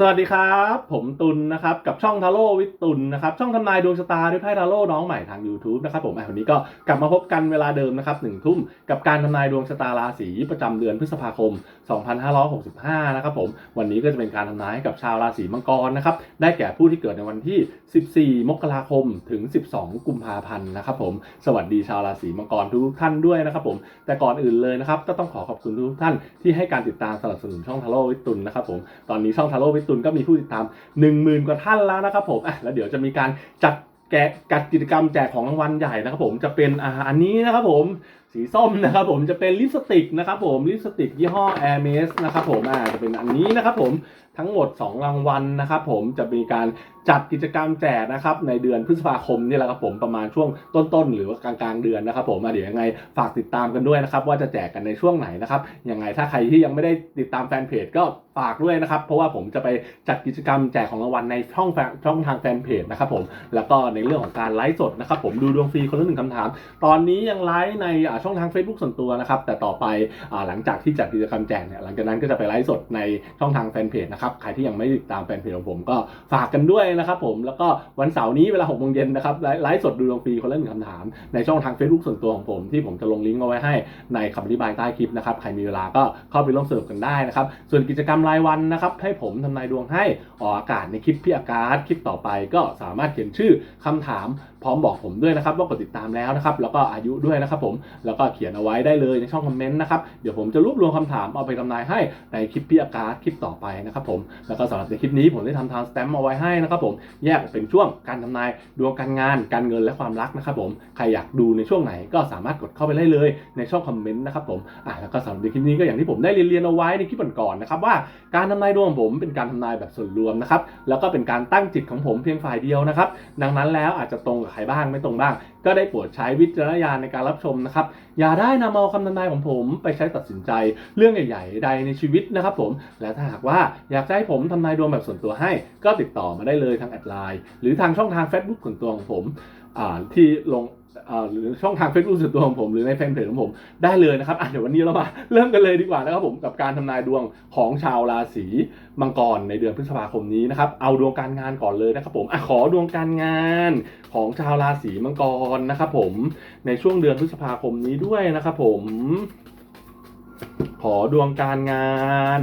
สวัสดีครับ ผมตุลนะครับ กับช่องทาโร่วิทุลนะครับ ช่องทำนายดวงชะตาด้วยไพ่ทาโร่น้องใหม่ทาง YouTube นะครับผมวันนี้ก็กลับมาพบกันเวลาเดิมนะครับหนึ่งทุ่มกับการทำนายดวงชะตาราศีประจำเดือนพฤษภาคม 2565 นะครับผมวันนี้ก็จะเป็นการทำนายให้กับชาวราศีมังกรนะครับได้แก่ผู้ที่เกิดในวันที่ 14 มกราคมถึง 12 กุมภาพันธ์นะครับผมสวัสดีชาวราศีมังกรทุกท่านด้วยนะครับผมแต่ก่อนอื่นเลยนะครับก็ต้องขอขอบคุณทุกท่านที่ให้การติดตามสนับสนุนช่องทาโร่วิตุลนะครับผมตอนนี้ช่องทาโร่วิตุนก็มีผู้ติดตาม 10,000 กว่าท่านแล้วนะครับผมอะแล้วเดี๋ยวจะมีการจัดแกะกัดกิจกรรมแจกของรางวัลใหญ่นะครับผมจะเป็นอาอันนี้นะครับผม สีส้มนะครับผมจะเป็นลิปสติกนะครับผมลิปสติกยี่ห้อ Air m e s นะครับผมอ่าจะเป็นอันนี้นะครับผมทั้งหมด 2 รางวัลนะครับผมจะมีการจัดกิจกรรมแจกนะครับในเดือนพฤษภาคมนี่แหละครับผมประมาณช่วงต้นๆ หรือว่ากลางๆเดือนนะครับผมเดี๋ยวยังไงฝากติดตามกันด้วยนะครับว่าจะแจกกันในช่วงไหนนะครับยังไงถ้าใครที่ยังไม่ได้ติดตามแฟนเพจก็ฝากด้วยนะครับเพราะว่าผมจะไปจัดกิจกรรมแจกของรางวัลในช่องช่องทางแฟนเพจนะครับผมแล้วก็ในเรื่องของการไลฟ์สดนะครับผมดูดวงฟรีคนละหนึ่งคำถาม ตอนนี้ยังไลฟ์ในช่องทาง Facebook ส่วนตัวนะครับ แต่ต่อไปอหลังจากที่จัดกิจกรรมแจกเนี่ยหลังจากนั้นก็จะไปไลฟ์สดในช่องทางแฟนเพจนะครับใครที่ยังไม่ติดตามแฟนเพจของผมก็ฝากกันด้วยนะครับผมแล้วก็วันเสาร์นี้เวลา6โมงเย็นนะครับไลฟ์ไลฟ์สดดูดวงฟรีคนละหนึ่งคำถาม ในช่องทาง Facebook ส่วนตัวของผม ที่ผมจะลงลิงก์เอาไว้ให้ในคำอธิบายใต้คลิปนะครับใครมีเวลาก็เข้าไปร่วมสนุกกันได้นะครับส่วนกิจกรรมรายวันนะครับให้ผมทำนายดวงให้ออกอากาศในคลิปพี่อากาศคลิปต่อไปก็สามารถเขียนชื่อคำถามพร้อมบอกผมด้วยนะครับว่ากดติดตามแล้วนะครับ แล้วก็อายุด้วยนะครับผมแล้วก็เขียนเอาไว้ได้เลยในช่องคอมเมนต์นะครับเดี๋ยวผมจะรวบรวมคำถามเอาไปทำนายให้ในคลิปพี่อากาศคลิปต่อไปนะครับผมแล้วก็สำหรับในคลิปนี้ผมได้ทำทางสแตมป์เอาไว้ให้นะครับผมแยกเป็นช่วงการทำนายดวงการงาน การเงินและความรักนะครับผมใครอยากดูในช่วงไหนก็สามารถกดเข้าไปได้เลยในช่องคอมเมนต์นะครับผมอะแล้วก็สำหรับในคลิปนี้ก็อย่างที่ผมได้เรียนเอาไว้ในคลิปก่อนๆนะครับว่าการทำนายดวงของผมเป็นการทำนายแบบส่วนรวมนะครับแล้วก็เป็นการตั้งจิตของผมเพียงฝ่ายเดียวนะครับดังนั้นแล้วอาจจะตรงกับใครบ้างไม่ตรงบ้าง ก็ได้โปรดใช้วิจารณญาณในการรับชมนะครับ อย่าได้นำเอาคำทำนายของผมไปใช้ตัดสินใจเรื่องใหญ่ๆใดในชีวิตนะครับผม และถ้าหากว่าอยากจะให้ผมทำนายดวงแบบส่วนตัวให้ ก็ติดต่อมาได้เลยทางแอดไลน์หรือทางช่องทาง Facebook ส่วนตัวของผมที่ลง หรือช่องทาง Facebook ส่วนตัวของผมหรือในแฟนเพจของผมได้เลยนะครับอะเดี๋ยววันนี้เรามาเริ่มกันเลยดีกว่านะครับผมกับการทำนายดวงของชาวราศีมังกรในเดือนพฤษภาคมนี้นะครับเอาดวงการงานก่อนเลยนะครับผมอขอดวงการงานของชาวราศีมังกรนะครับผมในช่วงเดือนพฤษภาคมนี้ด้วยนะครับผมขอดวงการงาน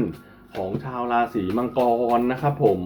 ของชาวราศีมังกรนะครับผม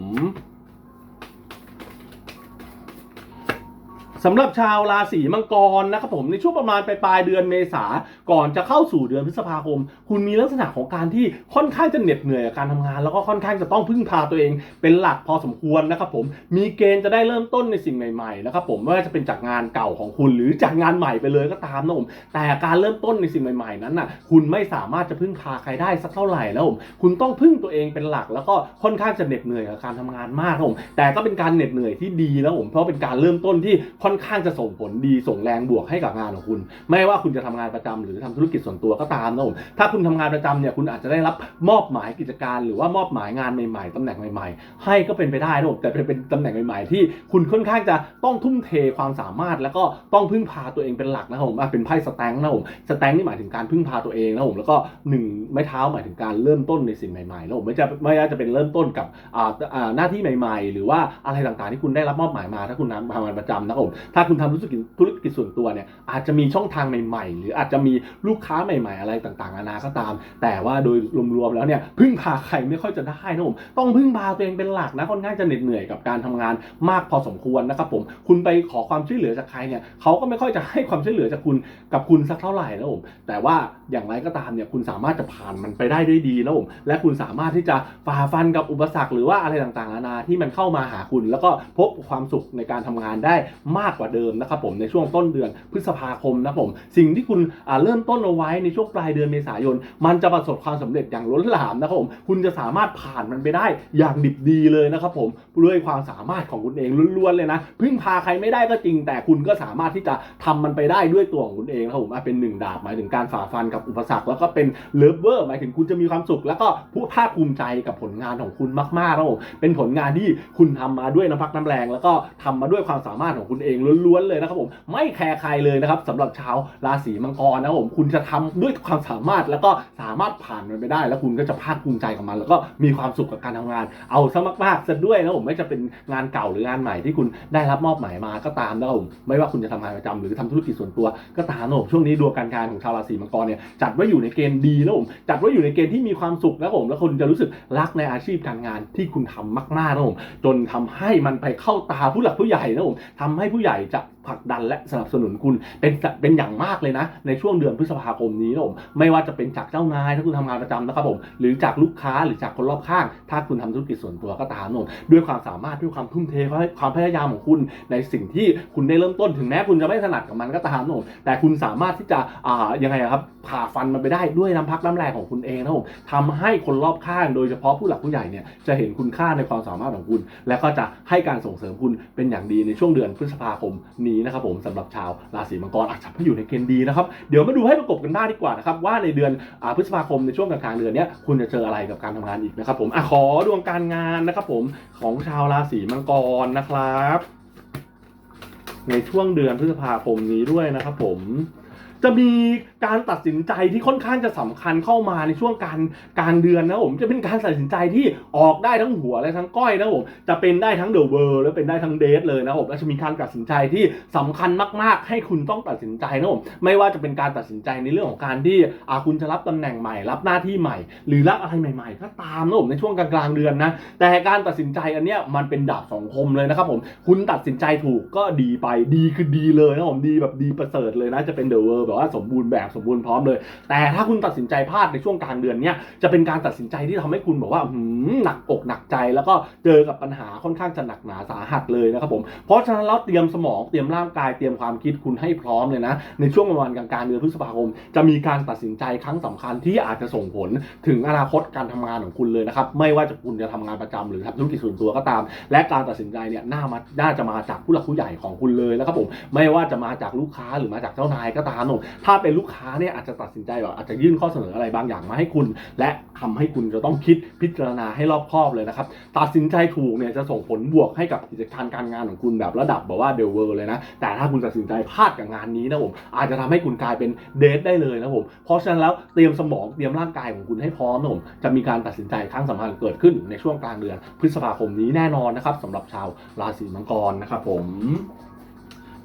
สำหรับชาวราศีมังกรนะครับผมในช่วงประมาณปลายปลายเดือนเมษา ก่อนจะเข้าสู่เดือนพฤษภาคม คุณมีลักษณะของการที่ค่อนข้างจะเหน็ดเหนื่อยกับการทำงาน แล้วก็ค่อนข้างจะต้องพึ่งพาตัวเองเป็นหลักพอสมควรนะครับผมมีเกณฑ์จะได้เริ่มต้นในสิ่งใหม่ๆนะครับผมไม่ว่าจะเป็นจากงานเก่าของคุณ หรือจากงานใหม่ไปเลยก็ตามนะผมแต่การเริ่มต้นในสิ่งใหม่ ๆ นั้นน่ะคุณไม่สามารถจะพึ่งพาใครได้สักเท่าไหร่นะผมคุณต้องพึ่งตัวเองเป็นหลัก แล้วก็ค่อนข้างจะเหน็ดเหนื่อยกับการทำงานมากนะผมแต่ก็เป็นการเหน็ดเหนื่อยที่ดีนะผมเพราะเป็นการเริ่มต้นที่ค่อนข้างจะส่งผลดีส่งแรงบวกให้กับงานของคุณ ไม่ว่าคุณจะทำงานประจำหรือทำธุรกิจส่วนตัวก็ตามนะผมถ้าคุณทำงานประจำเนี่ยคุณอาจจะได้รับมอบหมายกิจการ หรือว่ามอบหมายงานใหม่ๆตำแหน่งใหม่ ๆ ให้ก็เป็นไปได้นะผมแต่เป็นเป็นตำแหน่งใหม่ๆ ที่คุณค่อนข้างจะต้องทุ่มเทความสามารถ แล้วก็ต้องพึ่งพาตัวเองเป็นหลักนะครับผมอะเป็นไพ่สแตงนะผมสแตงนี่หมายถึงการพึ่งพาตัวเองนะผมแล้วก็หนึ่งไม้เท้าหมายถึงการเริ่มต้นในสิ่งใหม่ๆนะผมไม่จะไม่ว่าจะเป็นเริ่มต้นกับอาอาหน้าที่ใหม่ ๆ หรือว่าอะไรต่างๆที่คุณได้รับมอบหมายมา ถ้าคุณทำงานประจำนะครับผมถ้าคุณทำธุรกิจธุรกิจส่วนตัวเนี่ยอาจจะมีช่องทางใหม่ ๆ หรืออาจจะมีลูกค้าใหม่ ๆ อะไรต่างๆนานาก็ตาม แต่ว่าโดยรวมๆแล้วเนี่ยพึ่งพาใครไม่ค่อยจะได้นะผมต้องพึ่งพาตัวเองเป็นหลักนะค่อนข้างจะเหน็ดเหนื่อยกับการทำงานมากพอสมควรนะครับผมคุณไปขอความช่วยเหลือจากใครเนี่ยเขาก็ไม่ค่อยจะให้ความช่วยเหลือจากคุณกับคุณสักเท่าไหร่นะผมแต่ว่าอย่างไรก็ตามเนี่ยคุณสามารถจะผ่านมันไปได้ด้วยดีนะผมและคุณสามารถที่จะฝ่าฟันกับอุปสรรคหรือว่าอะไรต่างๆนานาที่มันเข้ามาหาคุณ แล้วก็พบความสุขในการทำงานได้มากกว่าเดิมนะครับผมในช่วงต้นเดือนพฤษภาคมนะผมสิ่งที่คุณเริ่ริ่มต้นเอาไว้ในช่วงปลายเดือนเมษายน มันจะประสบความสำเร็จอย่างล้นหลามนะครับผมคุณจะสามารถผ่านมันไปได้อย่างดิบดีเลยนะครับผมด้วยความสามารถของคุณเองล้วนๆเลยนะพึ่งพาใครไม่ได้ก็จริง แต่คุณก็สามารถที่จะทำมันไปได้ด้วยตัวของคุณเองนะครับผมเป็นหนึ่งดาบหมายถึงการฝ่าฟันกับอุปสรรค แล้วก็เป็นเลิฟเวอร์หมายถึงคุณจะมีความสุข แล้วก็ผู้ภาคภูมิใจกับผลงานของคุณมากๆนะครับผมเป็นผลงานที่คุณทำมาด้วยน้ำพักน้ำแรง แล้วก็ทำมาด้วยความสามารถของคุณเองล้วนๆเลยนะครับผมไม่แคร์ใครเลยนะครับสำหรับชาวราศีมังกรนะครับผมคุณจะทำด้วยความสามารถแล้วก็สามารถผ่านมันไปได้ แล้วคุณก็จะภาคภูมิใจกับมัน แล้วก็มีความสุขกับการทำงาน เอาซะมากๆซะด้วยนะผมไม่จะเป็นงานเก่าหรืองานใหม่ที่คุณได้รับมอบหมายมาก็ตามนะผมไม่ว่าคุณจะทำงานประจำหรือทำธุรกิจส่วนตัว ก็ตามนะผมช่วงนี้ดวงการงานของชาวราศีมังกรเนี่ยจัดไว้อยู่ในเกณฑ์ดีนะผมจัดไว้อยู่ในเกณฑ์ที่มีความสุขนะผมแล้วคุณจะรู้สึกรักในอาชีพการงานที่คุณทำมากๆนะผมจนทำให้มันไปเข้าตาผู้หลักผู้ใหญ่นะผมทำให้ผู้ใหญ่จะ ผลักดันและสนับสนุนคุณเป็นเป็นอย่างมากเลยนะ ในช่วงเดือนพฤษภาคมนี้นะผมไม่ว่าจะเป็นจากเจ้านายถ้าคุณทำงานประจำนะครับผมหรือจากลูกค้าหรือจากคนรอบข้าง ถ้าคุณทำธุรกิจส่วนตัวก็ตามนะผมด้วยความสามารถด้วยความทุ่มเทความพยายามของคุณในสิ่งที่คุณได้เริ่มต้นถึงแม้คุณจะไม่ถนัดกับมันก็ตามนะผมแต่คุณสามารถที่จะอ่ายังไงครับผ่าฟันมันไปได้ด้วยน้ำพักน้ำแรงของคุณเองนะผมทำให้คนรอบข้าง โดยเฉพาะผู้หลักผู้ใหญ่เนี่ยจะเห็นคุณค่าในความสามารถของคุณ และก็จะให้การส่งเสริมคุณเป็นอย่างดีในช่วงเดือนพฤษภาคมนี้นะครับผมสำหรับชาวราศีมังกรอาจจะไม่อยู่ในเกณฑ์ดีนะครับเดี๋ยวมาดูให้ประกบกันบ้างดีกว่านะครับว่าในเดือนอพฤษภาคมในช่วงกลางเดือนนี้คุณจะเจออะไรกับการทำงานอีกนะครับผมอขอดวงการงานนะครับผมของชาวราศีมังกรนะครับ ในช่วงเดือนพฤษภาคมนี้ด้วยนะครับผม จะมีการตัดสินใจที่ค่อนข้างจะสำคัญเข้ามาในช่วงการกลางเดือนนะผมจะเป็นการตัดสินใจที่ออกได้ทั้งหัวและทั้งก้อยนะผมจะเป็นได้ทั้งเดอะเวิร์และเป็นได้ทั้งเดทเลยนะผมและจะมีการตัดสินใจที่สำคัญมาก ๆ ให้คุณต้องตัดสินใจนะผมไม่ว่าจะเป็นการตัดสินใจในเรื่องของการที่อาคุณจะรับตำแหน่งใหม่ รับหน้าที่ใหม่ หรือรับอะไรใหม่ ๆ ก็ตามนะผมในช่วงกลางๆเดือนนะแต่การตัดสินใจอันเนี้ยมันเป็นดาบสองคมเลยนะครับผมคุณตัดสินใจถูกก็ดีไปดีคือดีเลยนะผมดีแบบดีประเสริฐเลยนะจะเป็นเดอะเวิร์แบบว่าสมบูรณ์แบบสมบูรณ์พร้อมเลย แต่ถ้าคุณตัดสินใจพลาดในช่วงกลางเดือนเนี้ยจะเป็นการตัดสินใจที่ทำให้คุณบอกว่าหืมหนักอกหนักใจ แล้วก็เจอกับปัญหาค่อนข้างจะหนักหนาสาหัสเลยนะครับผมเพราะฉะนั้นแล้วเตรียมสมองเตรียมร่างกายเตรียมความคิดคุณให้พร้อมเลยนะในช่วงประมาณกลางๆเดือนพฤษภาคม จะมีการตัดสินใจครั้งสำคัญที่อาจจะส่งผลถึงอนาคตการทำงานของคุณเลยนะครับไม่ว่าจะคุณจะทำงานประจำหรือทำธุรกิจส่วนตัวก็ตาม และการตัดสินใจเนี่ยน่ามาน่าจะมาจากผู้หลักผู้ใหญ่ของคุณเลยนะครับผมไม่ว่าจะมาจากลูกค้าหรือมาจากเจ้านายก็ตามผมถ้าเป็นลูกค้าเนี่ยอาจจะตัดสินใจแบบอาจจะยื่นข้อเสนออะไรบางอย่างมาให้คุณ และทำให้คุณจะต้องคิดพิจารณาให้รอบคอบเลยนะครับ ตัดสินใจถูกเนี่ยจะส่งผลบวกให้กับกิจการการงานของคุณแบบระดับแบบว่าเดลเวอร์เลยนะ แต่ถ้าคุณตัดสินใจพลาดกับงานนี้นะผมอาจจะทำให้คุณกลายเป็นเดทได้เลยนะผมเพราะฉะนั้นแล้วเตรียมสมองเตรียมร่างกายของคุณให้พร้อมนะผมจะมีการตัดสินใจครั้งสำคัญเกิดขึ้นในช่วงกลางเดือนพฤษภาคมนี้แน่นอนนะครับสำหรับชาวราศีมังกรนะครับผม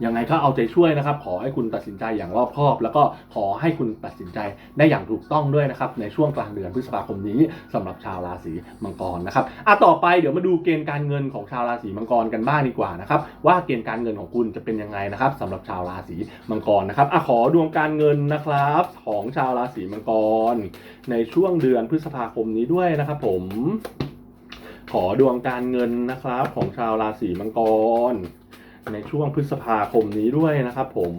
ยังไงก็เอาใจช่วยนะครับ ขอให้คุณตัดสินใจอย่างรอบคอบ แล้วก็ขอให้คุณตัดสินใจได้อย่างถูกต้องด้วยนะครับ ในช่วงกลางเดือนพฤษภาคมนี้สำหรับชาวราศีมังกรนะครับอะต่อไปเดี๋ยวมาดูเกณฑ์การเงินของชาวราศีมังกรกันบ้างดีกว่านะครับ ว่าเกณฑ์การเงินของคุณจะเป็นยังไงนะครับสำหรับชาวราศีมังกรนะครับอะขอดวงการเงินนะครับของชาวราศีมังกร ในช่วงเดือนพฤษภาคมนี้ด้วยนะครับ ผม ขอดวงการเงินนะครับ ของชาวราศีมังกร ในช่วงพฤษภาคมนี้ด้วยนะครับผม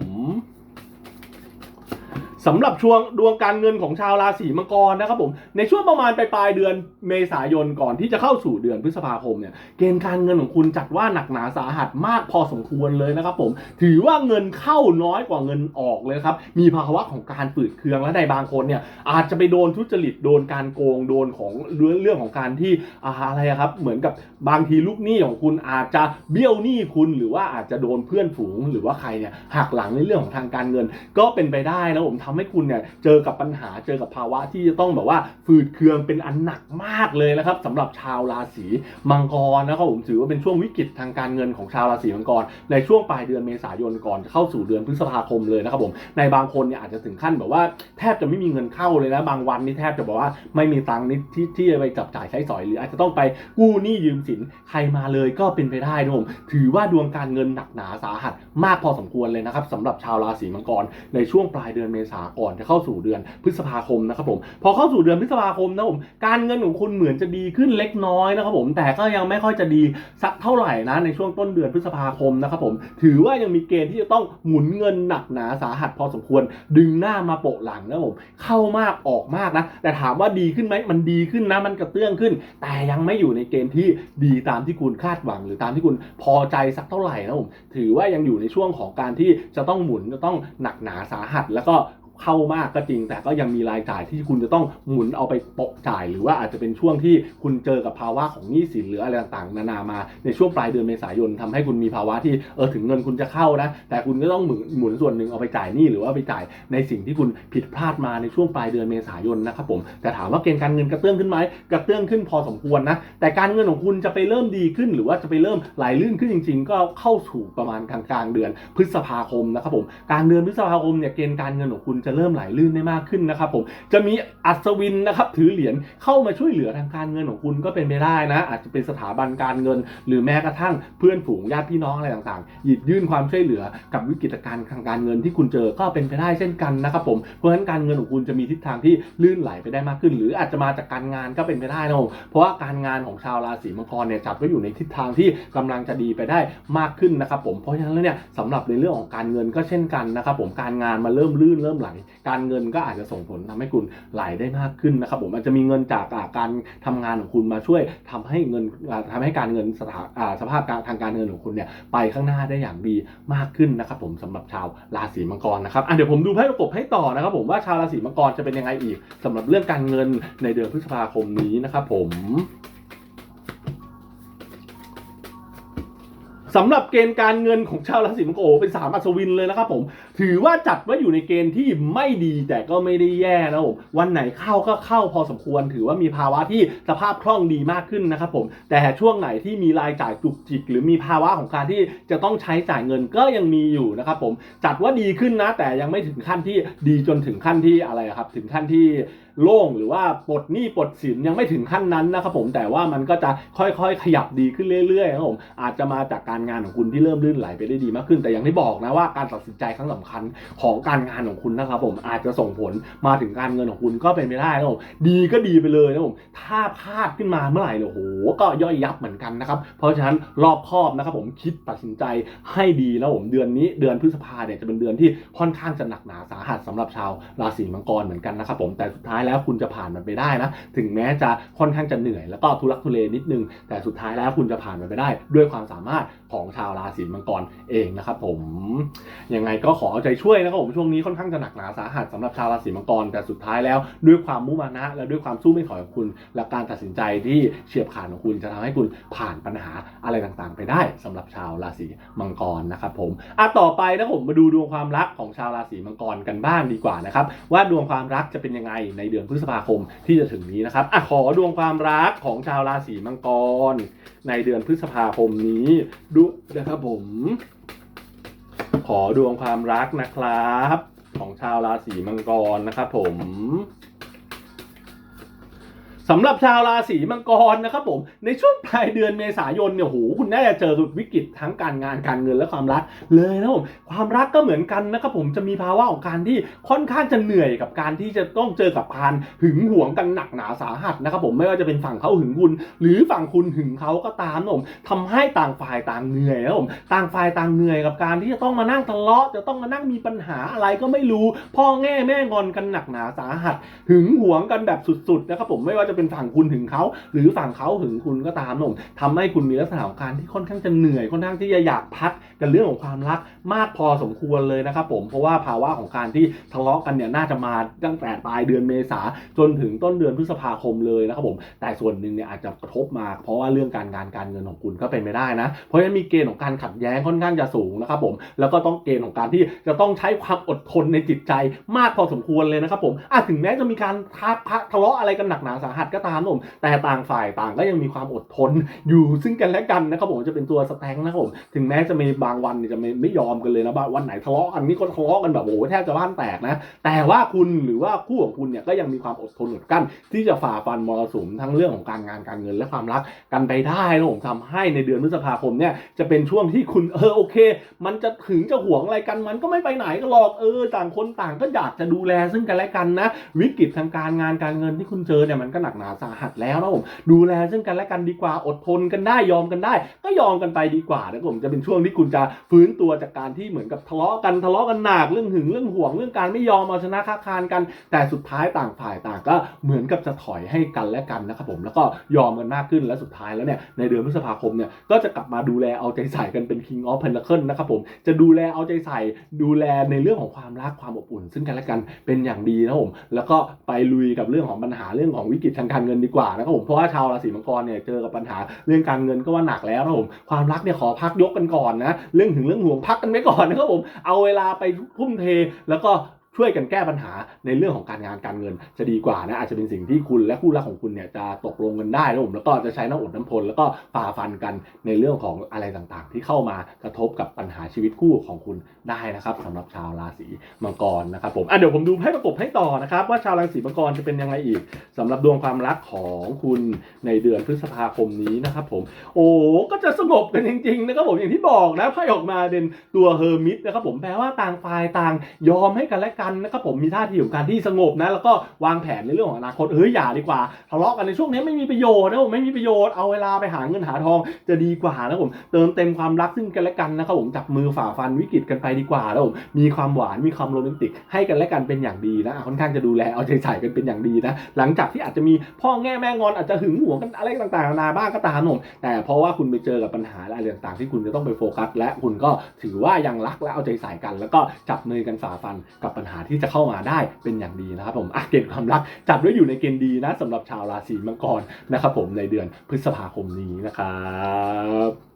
สำหรับช่วงดวงการเงินของชาวราศีมังกรนะครับผมในช่วงประมาณปลายเดือนเมษายนก่อนที่จะเข้าสู่เดือนพฤษภาคมเนี่ยเกณฑ์การเงินของคุณจัดว่าหนักหนาสาหัสมากพอสมควรเลยนะครับผมถือว่าเงินเข้าน้อยกว่าเงินออกเลยครับมีภาวะของการฝืดเคืองและในบางคนเนี่ยอาจจะไปโดนทุจริตโดนการโกงโดนของเรื่องเรื่องของการที่อะไรครับเหมือนกับบางทีลูกหนี้ของคุณอาจจะเบี้ยวหนี้คุณหรือว่าอาจจะโดนเพื่อนฝูงหรือว่าใครเนี่ยหักหลังในเรื่องของทางการเงิน ก็เป็นไปได้นะผมทำให้คุณเนี่ยเจอกับปัญหาเจอกับภาวะที่จะต้องแบบว่าฝืดเคืองเป็นอันหนักมากเลยนะครับสำหรับชาวราศีมังกรนะครับผมถือว่าเป็นช่วงวิกฤตทางการเงินของชาวราศีมังกร ในช่วงปลายเดือนเมษายนก่อนจะเข้าสู่เดือนพฤษภาคมเลยนะครับผมในบางคนเนี่ยอาจจะถึงขั้นแบบว่าแทบจะไม่มีเงินเข้าเลยนะบางวันนี่แทบจะบอกว่าไม่มีตังค์นี่ที่ที่จะไปจับจ่ายใช้สอยหรืออาจจะต้องไปกู้หนี้ยืมสินใครมาเลยก็เป็นไปได้นะผมถือว่าดวงการเงินหนักหนาสาหัส มากพอสมควรเลยนะครับสำหรับชาวราศีมังกร ในช่วงปลายเดือนเมษาก่อนจะเข้าสู่เดือนพฤษภาคมนะครับผมพอเข้าสู่เดือนพฤษภาคมนะผมการเงินของคุณเหมือนจะดีขึ้นเล็กน้อยนะครับผมแต่ก็ยังไม่ค่อยจะดีสักเท่าไหร่นะในช่วงต้นเดือนพฤษภาคมนะครับผมถือว่ายังมีเกณฑ์ที่จะต้องหมุนเงินหนักหนาสาหัสพอสมควร ดึงหน้ามาโปะหลังนะผมเข้ามากออกมากนะแต่ถามว่าดีขึ้นไหมมันดีขึ้นนะมันกระเตื้องขึ้น แต่ยังไม่อยู่ในเกณฑ์ที่ดีตามที่คุณคาดหวัง หรือตามที่คุณพอใจสักเท่าไหร่นะผมถือว่ายังอยู่ในช่วงของการที่จะต้องหมุนจะต้องหนักหนาสาหัสแล้วก็เข้ามากก็จริง แต่ก็ยังมีรายจ่ายที่คุณจะต้องหมุนเอาไปโปะจ่าย หรือว่าอาจจะเป็นช่วงที่คุณเจอกับภาวะของหนี้สินหรืออะไรต่างๆ นานามาในช่วงปลายเดือนเมษายนทำให้คุณมีภาวะที่เออถึงเงินคุณจะเข้านะแต่คุณก็ต้องหมุนหมุนส่วนหนึ่งเอาไปจ่ายหนี้หรือว่าไปจ่ายในสิ่งที่คุณผิดพลาดมาในช่วงปลายเดือนเมษายนนะครับผมแต่ถามว่าเกณฑ์การเงินกระเตื้องขึ้นไหมกระเตื้องขึ้นพอสมควรนะแต่การเงินของคุณจะไปเริ่มดีขึ้น หรือว่าจะไปเริ่มไหลลื่นขึ้นจริง ๆ ก็เข้าสู่ประมาณกลางกลางๆเดือนพฤษภาคมนะครับผมกลางเดือนพฤษภาคมเนี่ยเกณฑ์การเงินของคุณจะเริ่มไหลลื่นได้มากขึ้นนะครับผมจะมีอัศวินนะครับถือเหรียญเข้ามาช่วยเหลือทางการเงินของคุณก็เป็นไปได้นะ อาจจะเป็นสถาบันการเงิน หรือแม้กระทั่งเพื่อนฝูงญาติพี่น้องอะไรต่างๆ หยิบยื่นความช่วยเหลือกับวิกฤตการณ์ทางการเงินที่คุณเจอก็เป็นไปได้เช่นกันนะครับผมเพราะฉะนั้นการเงินของคุณจะมีทิศทางที่ลื่นไหลไปได้มากขึ้น หรืออาจจะมาจากการงานก็เป็นไปได้นะผมเพราะว่าการงานของชาวราศีมังกรเนี่ยจัดไว้อยู่ในทิศทางที่กำลังจะดีไปได้มากขึ้นนะครับผมเพราะฉะนั้นแล้วเนี่ยสำหรับในเรื่องของการเงินก็เช่นกันนะครับผมการงานมาเริ่มลื่นเริ่มไหลการเงินก็อาจจะส่งผลทำให้คุณไหลได้มากขึ้นนะครับผมอาจจะมีเงินจากาการทำงานของคุณมาช่วยทำให้เงินอ่าทำให้การเงินสถาสภาพทางการเงินของคุณเนี่ยไปข้างหน้าได้อย่างดีมากขึ้นนะครับผมสำหรับชาวราศีมังกรนะครับอะเดี๋ยวผมดูไพ่ประกบให้ต่อนะครับผมว่าชาวราศีมังกรจะเป็นยังไงอีกสำหรับเรื่องการเงินในเดือนพฤษภาคมนี้นะครับผม สำหรับเกณฑ์การเงินของชาวราศีมังกรโอ้โหเป็นสามอัศวินเลยนะครับผม ถือว่าจัดว่าอยู่ในเกณฑ์ที่ไม่ดีแต่ก็ไม่ได้แย่นะผมวันไหนเข้าก็เข้าพอสมควร ถือว่ามีภาวะที่สภาพคล่องดีมากขึ้นนะครับผม แต่ช่วงไหนที่มีรายจ่ายจุกจิก หรือมีภาวะของการที่จะต้องใช้จ่ายเงินก็ยังมีอยู่นะครับผมจัดว่าดีขึ้นนะ แต่ยังไม่ถึงขั้นที่ดีจนถึงขั้นที่อะไรครับถึงขั้นที่ โล่งหรือว่าปลดหนี้ปลดสินยังไม่ถึงขั้นนั้นนะครับผมแต่ว่ามันก็จะค่อยๆ ขยับดีขึ้นเรื่อยๆนะครับผมอาจจะมาจากการงานของคุณที่เริ่มลื่นไหลไปได้ดีมากขึ้น แต่อย่างที่บอกนะว่าการตัดสินใจครั้งสำคัญของการงานของคุณนะครับผมอาจจะส่งผลมาถึงการเงินของคุณก็เป็นไปได้นะครับผมดีก็ดีไปเลยนะครับผมถ้าพลาดขึ้นมาเมื่อไหร่เนี่ยโอ้โหก็ย่อยยับเหมือนกันนะครับเพราะฉะนั้นรอบคอบนะครับผมคิดตัดสินใจให้ดีนะผมเดือนนี้เดือนพฤษภาเนี่ยจะเป็นเดือนที่ค่อนข้างจะหนักหนาสาหัสสำหรับชาวราศีมังกรเหมือนกันนะครับผมแต่สุดท้ายแล้วคุณจะผ่านมันไปได้นะ ถึงแม้จะค่อนข้างจะเหนื่อยแล้วก็ทุลักทุเลนิดนึง แต่สุดท้ายแล้วคุณจะผ่านมันไปได้ ด้วยความสามารถของชาวราศีมังกรเองนะครับผม ยังไงก็ขอเอาใจช่วยนะครับผมช่วงนี้ค่อนข้างจะหนักหนาสาหัสสำหรับชาวราศีมังกรแต่สุดท้ายแล้วด้วยความมุ่งมานะและด้วยความสู้ไม่ถอยของคุณและการตัดสินใจที่เฉียบขาดของคุณจะทำให้คุณผ่านปัญหาอะไรต่างๆ ไปได้สำหรับชาวราศีมังกรนะครับผมอะต่อไปนะผมมาดูดวงความรักของชาวราศีมังกรกันบ้างดีกว่านะครับว่าดวงความรักจะเป็นยังไงในเดือนพฤษภาคมที่จะถึงนี้นะครับอะขอดวงความรักของชาวราศีมังกร ในเดือนพฤษภาคมนี้ดูนะครับผม ขอดวงความรักนะครับ ของชาวราศีมังกรนะครับผม สำหรับชาวราศีมังกรนะครับผมในช่วงปลายเดือนเมษายนเนี่ยโหคุณน่าจะเจอสุดวิกฤตทั้งการงานการเงินและความรักเลยนะผมความรักก็เหมือนกันนะครับผมจะมีภาวะของการที่ค่อนข้างจะเหนื่อยกับการที่จะต้องเจอกับการหึงหวงกันหนักหนาสาหัสนะครับผมไม่ว่าจะเป็นฝั่งเขาหึงคุณ หรือฝั่งคุณหึงเขาก็ตามนะผมทำให้ต่างฝ่ายต่างเหนื่อยนะผมต่างฝ่ายต่างเหนื่อยกับการที่จะต้องมานั่งทะเลาะจะต้องมานั่งมีปัญหาอะไรก็ไม่รู้พ่อแง่แม่งอนกันหนักหนาสาหัส หึงหวงกันแบบสุดๆนะครับผมไม่ว่าจะเป็นฝั่งคุณหึงเขา หรือฝั่งเขาหึงคุณก็ตามนะผมทำให้คุณมีลักษณะของการที่ค่อนข้างจะเหนื่อยค่อนข้างที่จะอยากพักกันเรื่องของความรักมากพอสมควรเลยนะครับผมเพราะว่าภาวะของการที่ทะเลาะกันเนี่ยน่าจะมาตั้งแต่ปลายเดือนเมษาจนถึงต้นเดือนพฤษภาคมเลยนะครับผมแต่ส่วนหนึ่งเนี่ยอาจจะกระทบมาเพราะว่าเรื่องการงานการเงินของคุณก็เป็นไม่ได้นะ เพราะฉะนั้นมีเกณฑ์ของการขัดแย้งค่อนข้างจะสูงนะครับผมแล้วก็ต้องเกณฑ์ของการที่จะต้องใช้ความอดทนในจิตใจมากพอสมควรเลยนะครับผมอะถึงแม้จะมีการทักทะเลาะอะไรกันหนักหนาสาหัสก็ตามนะผมแต่ต่างฝ่ายต่างก็ยังมีความอดทนอยู่ซึ่งกันและกันนะครับผมจะเป็นตัวสแตงนะครับผมถึงแม้จะมีบางวันจะไม่ไม่ยอมกันเลยนะวันไหนทะเลาะกันนี่ก็ทะเลาะกันแบบโอ้โหแทบจะบ้านแตกนะ แต่ว่าคุณหรือว่าคู่ของคุณเนี่ยก็ยังมีความอดทนอดกั้น ที่จะฝ่าฟันมรสุมทั้งเรื่องของการงานการเงินและความรักกันไปได้นะผมทำให้ในเดือนพฤษภาคมเนี่ยจะเป็นช่วงที่คุณเออโอเค มันจะถึงจะห่วงอะไรกันมันก็ไม่ไปไหนก็หรอกเออต่างคนต่างก็อยากจะดูแลซึ่งกันและกันนะ วิกฤตทางการงานการเงินที่คุณเจอเนี่ยมันก็หนักหนาสาหัสแล้วนะผมดูแลซึ่งกันและกันดีกว่าอดทนกันได้ยอมกันได้ ก็ยอมกันไปดีกว่านะครับผมจะเป็นช่วงที่คุณจะฟื้นตัวจากการที่เหมือนกับทะเลาะกันทะเลาะกันหนักเรื่องหึงเรื่องห่วงเรื่องการไม่ยอมเอาชนะค้าคานกัน แต่สุดท้ายต่างฝ่ายต่างก็เหมือนกับจะถอยให้กันและกันนะครับผมแล้วก็ยอมกันมากขึ้นและสุดท้ายแล้วเนี่ยในเดือนพฤษภาคมเนี่ยก็จะกลับมาดูแลเอาใจใส่กันเป็น King of Pentacle นะครับผมจะดูแลเอาใจใส่ดูแลในเรื่องของความรักความอบอุ่น ซึ่งกันและกันเป็นอย่างดีนะครับผมแล้วก็ไปลุยกับเรื่องของปัญหาเรื่องของวิกฤตทางการเงินดีกว่านะครับผมเพราะว่าชาวราศีมังกรเนี่ยเจอกับปัญหาเรื่องการเงินก็ว่าหนักแล้วนะครับผมความรักเนี่ยขอพักยกกันก่อนนะเรื่องถึงเรื่องห่วงพักกันไว้ก่อนนะครับผมเอาเวลาไปทุ่มเทแล้วก็ ช่วยกันแก้ปัญหาในเรื่องของการงานการเงินจะดีกว่านะอาจจะเป็นสิ่งที่คุณและคู่รักของคุณเนี่ยจะตกลงกันได้นะผมแล้วก็จะใช้น้ำอดน้ำทนแล้วก็ฝ่าฟันกันในเรื่องของอะไรต่างๆ ที่เข้ามากระทบกับปัญหาชีวิตคู่ของคุณได้นะครับสำหรับชาวราศีมังกรนะครับผมอะเดี๋ยวผมดูให้ประกบให้ต่อนะครับ ว่าชาวราศีมังกรจะเป็นยังไงอีกสำหรับดวงความรักของคุณในเดือนพฤษภาคมนี้นะครับผมโอ้ก็จะสงบกันจริงๆนะครับผมอย่างที่บอกนะไพ่ออกมาเป็นตัวเฮอร์มิตนะครับผมแปลว่าต่างฝ่ายต่างยอมให้กันและกันนะครับผมมีท่าทีของการที่สงบนะแล้วก็วางแผนในเรื่องของอนาคตเฮ้ยอย่าดีกว่าทะเลาะกันในช่วงนี้ไม่มีประโยชน์นะผมไม่มีประโยชน์เอาเวลาไปหาเงินหาทองจะดีกว่านะผมเติมเต็มความรักซึ่งกันและกันนะครับผมจับมือฝ่าฟันวิกฤตกันไปดีกว่าแล้วผมมีความหวานมีความโรแมนติก ให้กันและกันเป็นอย่างดีนะค่อนข้างจะดูแลเอาใจใส่กันเป็นอย่างดีนะหลังจากที่อาจจะมีพ่อแง่แม่งอนอาจจะหึงหวงกันอะไรต่างๆนานาบ้างก็ตามผมแต่เพราะว่าคุณไปเจอกับปัญหาอะไรต่างๆ ที่คุณจะต้องไปโฟกัส และคุณก็ถือว่ายังรักและเอาใจใส่กัน แล้วก็จับมือกันฝ่าฟันกับปัญหาที่จะเข้ามาได้เป็นอย่างดีนะครับผมอะเกณฑ์ความรักจับด้วยอยู่ในเกณฑ์ดีนะสำหรับชาวราศีมังกรนะครับผมในเดือนพฤษภาคมนี้นะครับ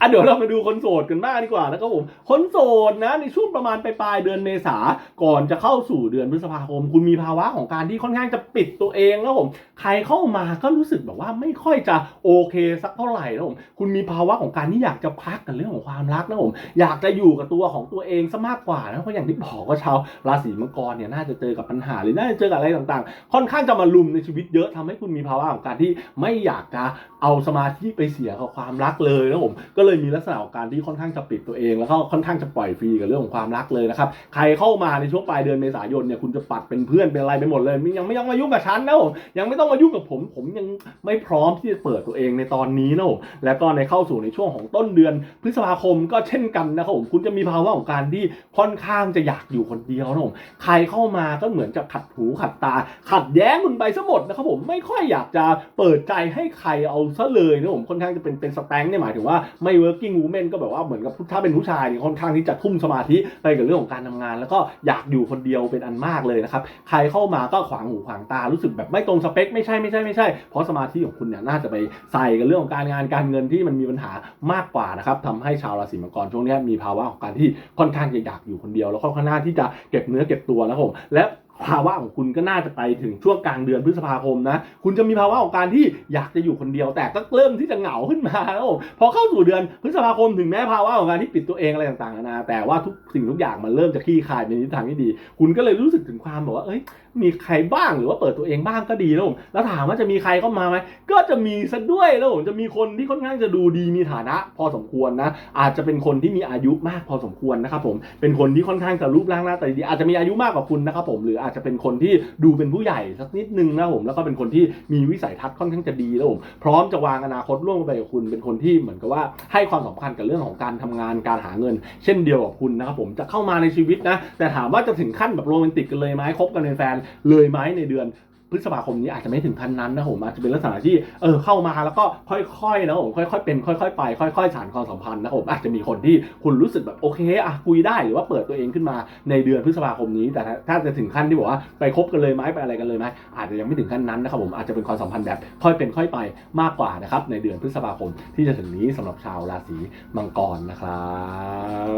อะเดี๋ยวเรามาดูคนโสดกันบ้างดีกว่านะครับผม คนโสดนะในช่วงประมาณปลายเดือนเมษาก่อนจะเข้าสู่เดือนพฤษภาคม คุณมีภาวะของการที่ค่อนข้างจะปิดตัวเองแล้วผม ใครเข้ามาก็รู้สึกแบบว่าไม่ค่อยจะโอเคสักเท่าไหร่นะผมคุณมีภาวะของการที่อยากจะพักกับเรื่องของความรักนะผมอยากจะอยู่กับตัวของตัวเองซะมากกว่านะเพราะอย่างที่บอกว่าชาวราศีมังกรเนี่ยน่าจะเจอกับปัญหาหรือน่าจะเจอกับอะไรต่างๆ ค่อนข้างจะมาลุมในชีวิตเยอะทำให้คุณมีภาวะของการที่ไม่อยากจะ เอาสมาธิไปเสียกับความรักเลยนะผมก็เลยมีลักษณะของการที่ค่อนข้างจะปิดตัวเอง แล้วก็ค่อนข้างจะปล่อยฟรีกับเรื่องของความรักเลยนะครับใครเข้ามาในช่วงปลายเดือนเมษายนเนี่ยคุณจะปัดเป็นเพื่อนเป็นอะไรไปหมดเลยยังไม่ยังมายุ่งกับฉันนะผมยังไม่ต้องมายุ่งกับผมผมยังไม่พร้อมที่จะเปิดตัวเองในตอนนี้นะผมแล้วก็ในเข้าสู่ในช่วงของต้นเดือนพฤษภาคมก็เช่นกันนะครับผมคุณจะมีภาวะของการที่ค่อนข้างจะอยากอยู่คนเดียวนะผมใครเข้ามาก็เหมือนจะขัดหูขัดตา ขัดแย้งคุณไปซะหมดนะครับผมไม่ค่อยอยากจะเปิดใจให้ใครเอาซะเลยนะผมค่อนข้างจะเป็นเป็นสแตงเนี่ยหมายถึงว่าไม่ working woman ก็แบบว่าเหมือนกับถ้าเป็นผู้ชายเนี่ยค่อนข้างที่จะทุ่มสมาธิไปกับเรื่องของการทำงาน แล้วก็อยากอยู่คนเดียวเป็นอันมากเลยนะครับใครเข้ามาก็ขวางหูขวางตารู้สึกแบบไม่ตรงสเปคไม่ใช่ไม่ใช่ไม่ใช่เพราะสมาธิของคุณเนี่ยน่าจะไปใส่กับเรื่องของการงานการเงินที่มันมีปัญหามากกว่านะครับทำให้ชาวราศีมังกรช่วงนี้มีภาวะของการที่ค่อนข้างจะอยากอยู่คนเดียว แล้วก็ค่อนข้างที่จะเก็บเนื้อเก็บตัวนะครับผมและ ภาวะของคุณก็น่าจะไปถึงช่วงกลางเดือนพฤษภาคมนะ คุณจะมีภาวะของการที่อยากจะอยู่คนเดียว แต่ก็เริ่มที่จะเหงาขึ้นมาแล้วพอเข้าสู่เดือนพฤษภาคมถึงแม้ภาวะของการที่ปิดตัวเองอะไรต่างๆนานาแต่ว่าทุกสิ่งทุกอย่างมันเริ่มจะคลี่คลายในทิศทางที่ดี คุณก็เลยรู้สึกถึงความแบบว่าเอ้ย มีใครบ้างหรือว่าเปิดตัวเองบ้างก็ดีแล้วผมแล้วถามว่าจะมีใครเข้ามาไหมก็จะมีซะด้วยแล้วผมจะมีคนที่ค่อนข้างจะดูดีมีฐานะ พอสมควรนะ อาจจะเป็นคนที่มีอายุมากพอสมควรนะครับผมเป็นคนที่ค่อนข้างจะรูปร่างหน้าตาดีอาจจะมีอายุมากกว่าคุณนะครับผมหรืออาจจะเป็นคนที่ดูเป็นผู้ใหญ่สักนิดนึงนะผมแล้วก็เป็นคนที่มีวิสัยทัศน์ค่อนข้างจะดีแล้วผมพร้อมจะวางอนาคตร่วมไปกับคุณ เป็นคนที่เหมือนกับว่าให้ความสำคัญกับเรื่องของการทำงานการหาเงิน เช่นเดียวกับคุณนะครับผมจะเข้ามาในชีวิตนะแต่ถามว่าจะถึงขั้นแบบโรแมนติกกันเลยไหมคบกันเป็นแฟนเลยไหมในเดือนพฤษภาคมนี้อาจจะไม่ถึงขั้นนั้นนะผมอาจจะเป็นลักษณะที่เออเข้ามาแล้วก็ค่อยๆนะผมค่อยๆเป็นค่อยๆไปค่อยๆสานความสัมพันธ์นะผมอาจจะมีคนที่คุณรู้สึกแบบโอเคอะคุยได้หรือว่าเปิดตัวเองขึ้นมาในเดือนพฤษภาคมนี้ แต่ถ้าจะถึงขั้นที่บอกว่าไปคบกันเลยไหมไปอะไรกันเลยไหมอาจจะยังไม่ถึงขั้นนั้นนะครับผมอาจจะเป็นความสัมพันธ์แบบค่อยเป็นค่อยไปมากกว่านะครับในเดือนพฤษภาคมที่จะถึงนี้สำหรับชาวราศีมังกรนะครั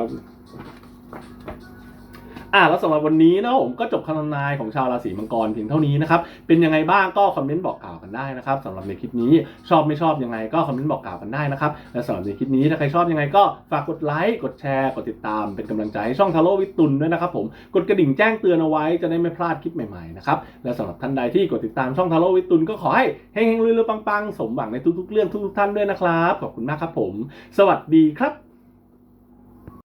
บ อะแล้วสำหรับวันนี้นะผมก็จบคำทำนายของชาวราศีมังกรเพียงเท่านี้นะครับ เป็นยังไงบ้างก็คอมเมนต์บอกกล่าวกันได้นะครับสำหรับในคลิปนี้ชอบไม่ชอบยังไงก็คอมเมนต์บอกกล่าวกันได้นะครับและสำหรับในคลิปนี้ถ้าใครชอบยังไงก็ฝากกดไลค์กดแชร์กดติดตามเป็นกำลังใจให้ช่องทาโร่วิตุนด้วยนะครับผมกดกระดิ่งแจ้งเตือนเอาไว้จะได้ไม่พลาดคลิปใหม่ๆนะครับและสำหรับท่านใดที่กดติดตามช่องทาโร่วิตุนก็ขอให้เฮงๆรวยๆปังๆสมหวังในทุกๆ เรื่องทุกๆท่านด้วยนะครับขอบคุณมากครับผม สวัสดีครับ